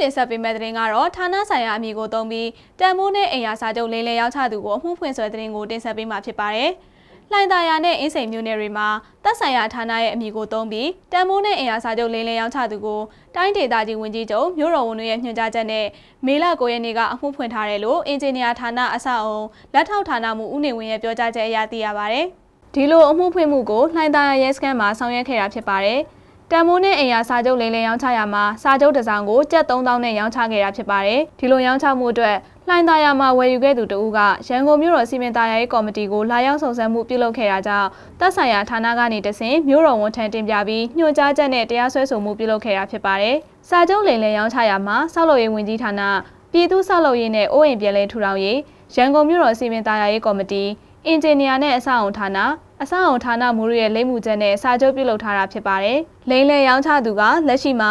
တင်ဆက်ပေးမယ့်သတင်းကတော့ဌာနဆိုင်ရာအမည်ကိုသုံးပြီးတန်မိုးနဲ့အိမ်ယာစာချုပ်လိမ့်လေရောက်ချသူကိုအမှုဖွင့်ဆွဲသတင်းကိုတင်ဆက်ပေးမှာဖြစ်ပါတယ်။လှိုင်သာယာနဲ့အင်းစိန်မြို့နယ်တွေမှာတပ်ဆိုင်ရာဌာနရဲ့အမည်ကိုသုံးပြီးတန်မိုးနဲ့အိမ်ယာစာချုပ်လိမ့်လေရောက်ချသူကိုတိုင်းဒေသကြီးဝန်ကြီးချုပ်မြို့တော်ဝန်တို့ရဲ့ညွှန်ကြားချက်နဲ့မေလ9ရက်နေ့ကအမှုဖွင့်ထားတယ်လို့အင်ဂျင်နီယာဌာနအဆောက်အုံလက်ထောက်ဌာနမှဦးနေဝင်းရဲ့ပြောကြားချက်အရသိရပါတယ်။ဒီလိုအမှုဖွင့်မှုကိုလှိုင်သာယာရဲစခန်းမှာဆောင်ရွက်ခဲ့တာဖြစ်ပါတယ်။ တန်မိုးနဲ့အိမ်ယာစာချုပ်လိမ်လည်ရောင်းချရာမှာစာချုပ်တစ်စောင်ကိုကျပ်3000နဲ့ရောင်းချခဲ့တာဖြစ်ပါတယ်။ဒီလိုရောင်းချမှုအတွက်လှိုင်သာယာမှာဝယ်ယူခဲ့သူတဦးကရန်ကုန်မြို့တော်စီမံသားရေးကော်မတီကိုလာရောက်ဆောင်စမ်းမှုပြုလုပ်ခဲ့တာကြောင့်တပ်ဆိုင်ရာဌာနကနေတဆင့်မြို့တော်ဝန်ထံတင်ပြပြီးညွှန်ကြားချက်နဲ့တရားစွဲဆိုမှုပြုလုပ်ခဲ့တာဖြစ်ပါတယ်။စာချုပ်လိမ်လည်ရောင်းချရာမှာဆောက်လုပ်ရေးဝန်ကြီးဌာနပြည်သူ့ဆောက်လုပ်ရေးနဲ့အိုးအိမ်ပြည်လဲထူထောင်ရေးရန်ကုန်မြို့တော်စီမံသားရေးကော်မတီ အင်ဂျင်နီယာနဲ့အဆောက်အုံဌာနအဆောက်အုံဌာနမူရရဲ့လိမ့်မှုချက်နဲ့စာချုပ်ပြုလုပ်ထားတာဖြစ်ပါတယ်။လိမ့်လေရောင်းချသူကလက်ရှိမှာ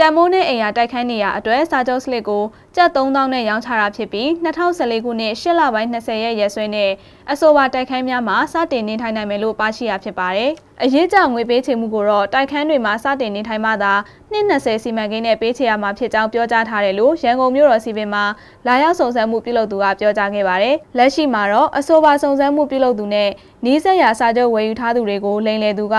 တန်မိုးနဲ့အိမ်ယာတိုက်ခိုင်းနေရအတွက်စာချုပ်စလစ်ကိုကျပ်3000နဲ့ရောင်းချတာဖြစ်ပြီး2014ခုနှစ်8လပိုင်း20ရက်ရက်စွဲနဲ့အဆိုပါတိုက်ခိုင်းများမှာစတင်နေထိုင်နိုင်မယ်လို့ပါရှိရဖြစ်ပါတယ်။အရေးကြငွေပေးချေမှုကိုတော့တိုက်ခန်းတွေမှာစတင်နေထိုင်မှသာနှစ်20စီမံကိန်းနဲ့ပေးချေရမှာဖြစ်ကြောင်းပြောကြားထားတယ်လို့ရန်ကုန်မြို့တော်စီပင်မှာလာရောက်စုံစမ်းမှုပြုလုပ်သူကပြောကြားခဲ့ပါတယ်။လက်ရှိမှာတော့အဆိုပါစုံစမ်းမှုပြုလုပ်သူနဲ့နီးစပ်ရာစာချုပ်ဝယ်ယူထားသူတွေကိုလိမ်လည်သူက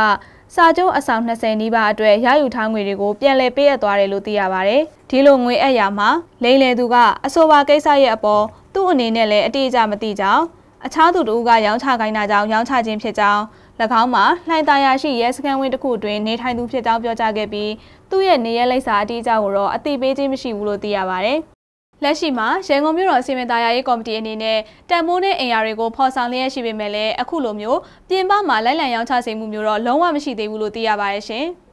စာချုပ်အဆောင်20နီးပါးအတွက်ရယူထားငွေတွေကိုပြန်လည်ပေးအပ်သွားတယ်လို့သိရပါဗျ။ဒီလိုငွေအပ်ရမှာလိန်လေသူကအဆိုပါကိစ္စရဲ့အပေါ်သူ့အနေနဲ့လည်းအတိအကျမသိကြောင်းအခြားသူတို့ကရောင်းချခိုင်းတာကြောင့်ရောင်းချခြင်းဖြစ်ကြောင်း၎င်းမှာလှိုင်သာယာရှိရဲစခန်းဝင်းတစ်ခုတွင်နေထိုင်သူဖြစ်ကြောင်းပြောကြားခဲ့ပြီးသူ့ရဲ့နေရဲလိပ်စာအတိအကျကိုတော့အသိပေးခြင်းမရှိဘူးလို့သိရပါဗျ။ လက်ရှိမှာရန်ကုန်မြို့တော်စီမံသားရေးကော်မတီအနေနဲ့တန်မိုးနဲ့အင်ယာတွေကိုဖော်ဆောင်လျက်ရှိပေမဲ့လည်းအခုလိုမျိုးပြင်ပမှာလိုက်လံရောင်းချစေမှုမျိုးတော့လုံးဝမရှိသေးဘူးလို့သိရပါတယ်ရှင်။